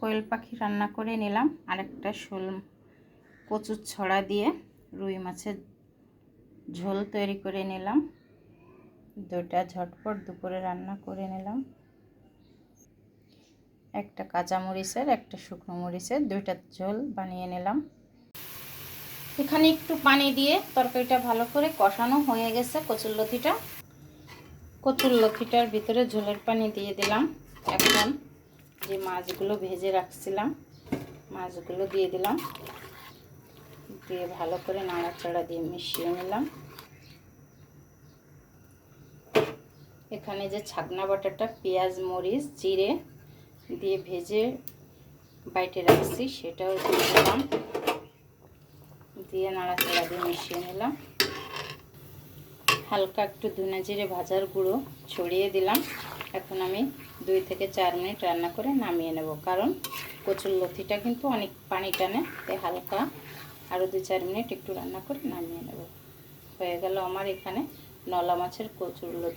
কোয়েল পাখি রান্না করে নিলাম। আরেকটা শোল কচুর ছড়া দিয়ে রুই মাছের ঝোল তৈরি করে নিলাম। দুটা ঝটপট দুপুরে রান্না করে নিলাম। একটা কাঁচা মরিচের, একটা শুকনো মরিচের দুইটা ঝোল বানিয়ে নিলাম। এখানে একটু পানি দিয়ে তরকারিটা ভালো করে কষানো হয়ে গেছে কচুর লতিটা। কচুর লতিটার ভিতরে ঝোলের পানি দিয়ে দিলাম। এখন যে মাছগুলো ভেজে রাখছিলাম, মাছগুলো দিয়ে দিলাম। দিয়ে ভালো করে নাড়াচাড়া দিয়ে মিশিয়ে নিলাম। এখানে যে ছাগনা বাটাটা, পেঁয়াজ, মরিচ, জিরে দিয়ে ভেজে বাইটে রাখছি, সেটাও দিয়ে দিলাম। দিয়ে নাড়াচাড়া দিয়ে মিশিয়ে নিলাম। হালকা একটু ধনে জিরে ভাজার গুঁড়ো ছড়িয়ে দিলাম। এখন আমি দুই থেকে চার মিনিট রান্না করে নামিয়ে নেব। কারণ কচুর লতিটা কিন্তু অনেক পানি টানে, তাই হালকা আরও দুই চার মিনিট একটু রান্না করে নামিয়ে নেব। হয়ে গেল আমার এখানে নলা মাছের কচুর লতি।